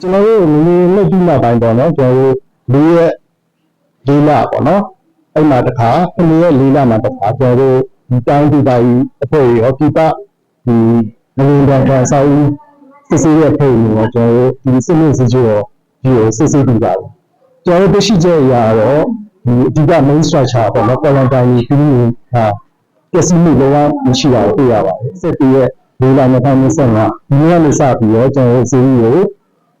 ကျွန်တော်တို့ငွေလက်ပြီးနောက်ပိုင်းပေါ့နော်ကျွန်တော်တို့၄ရက်၄လပေါ့နော်အဲ့မှာတစ်ခါ9ရက်၄လမှာတစ်ခါကျွန်တော်တို့ဒီတိုင်းဒီတိုင်းအဖွဲ့ရောပြပဒီငွေတန်ကန်စာဦးစစ်စစ်ရဲ့ဖွဲ့နေတော့ကျွန်တော်တို့ဒီစစ်စစ်စစ်ရောဒီကိုစစ်စစ်ပြီးပါတယ်ကျွန်တော်တို့သိရှိချက်အရာတော့ဒီအဓိက main structure ပေါ့နော် quarantine ပြီးနေဟာပျက်စီးမှုလောကမရှိတာကိုတွေ့ရပါတယ်စစ်တီးရဲ့၄လ2025ဒီနေ့ကနေစပြီးတော့ကျွန်တော်တို့စီးရီးကို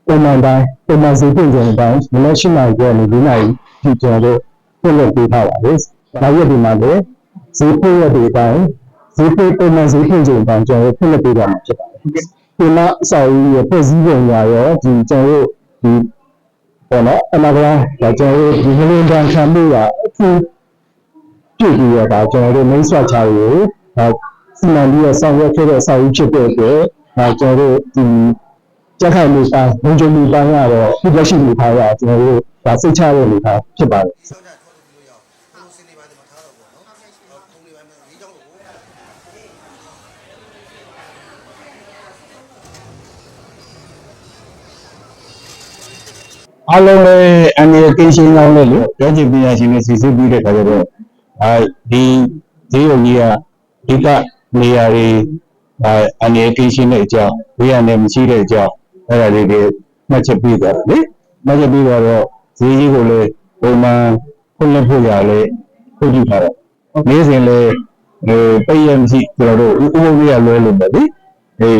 ပုံမှန်တိုင်းပုံမှန်စီပြင်ကြတဲ့အတိုင်းမနက်၈နာရီကျော်နေ၄နာရီဒီကျွန်တော်တို့ပြင်လို့ပေးထားပါတယ်။နောက်ရက်ဒီမှာလည်းဈေးဖွင့်ရက်ဒီအတိုင်းဈေးဖွင့်ပုံမှန်ဈေးဖွင့်ကြတဲ့အတိုင်းကျွန်တော်တို့ပြင်လို့ပေးထားမှာဖြစ်ပါတယ်။ဒီမှာအစော်ကြီးရဖွဲ့စည်းပုံညာရောဒီကျွန်တော်တို့ဒီပေါ်တော့အနာဂတ်ဒါကျွန်တော်တို့ဒီငလင်တန်ခံမှုကအထူးပြည့်ပြီးရတာကျွန်တော်တို့ main structure ကိုဒါစီမံပြီးရဆောင်ရွက်ခဲ့တဲ့အစော်ကြီးဖြစ်တဲ့အတွက်ဒါကျွန်တော်တို့ဒီ ကြက်ခိုင်မှုပိုင်းဘုံကြုံမှုပိုင်းကတော့ဒီလက်ရှိနေထားရကျွန်တော်တို့ဒါစိတ်ချရတဲ့နေထားဖြစ်ပါတယ်ဆောက်ကြထုတ်လို့ရအောင်ဘုံစင်းလေးပိုင်းတွေမှာထားတော့ပေါ့နော်ဟုတ်ကဲ့ထုံးလေးပိုင်းမှာဒီကြောင့်လို့အားလုံးလည်းအန္တရာယ်ကင်းရှင်းအောင်လည်းလေပြောချင်ပညာရှင်တွေစီစစ်ပြီးတဲ့ခါကျတော့အဲဒီဈေးရုံကြီးကအဓိကနေရာတွေအဲအန္တရာယ်ကင်းရှင်းတဲ့အကြောင်းဘေးရန်တွေမရှိတဲ့အကြောင်း အဲ့ဒါလေးတွေမှတ်ချက်ပြီးသွားတယ်လေမှတ်ချက်ပြီးတော့ဈေးကြီးကိုလည်းပုံမှန်ဖွင့်လှစ်ဖို့ရလဲခွင့်ပြုထားတယ်နေ့စဉ်လည်းဟိုပိတ်ရမရှိကျွန်တော်တို့ဥပဒေရလွဲလို့ပဲလေအဲ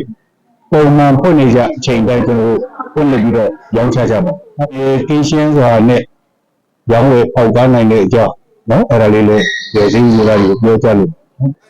ပုံမှန်ဖွင့်နေကြအချိန်တိုင်းကျွန်တော်တို့ဖွင့်လှစ်ပြီးတော့ရောင်းချကြပါအဲကင်းရှင်းစွာနဲ့ရောင်းဝယ်ပေါက်ကားနိုင်တဲ့အကြောင်းနော်အဲ့ဒါလေးလည်းဒီဈေးကြီးတွေကပြောကြလို့ဆို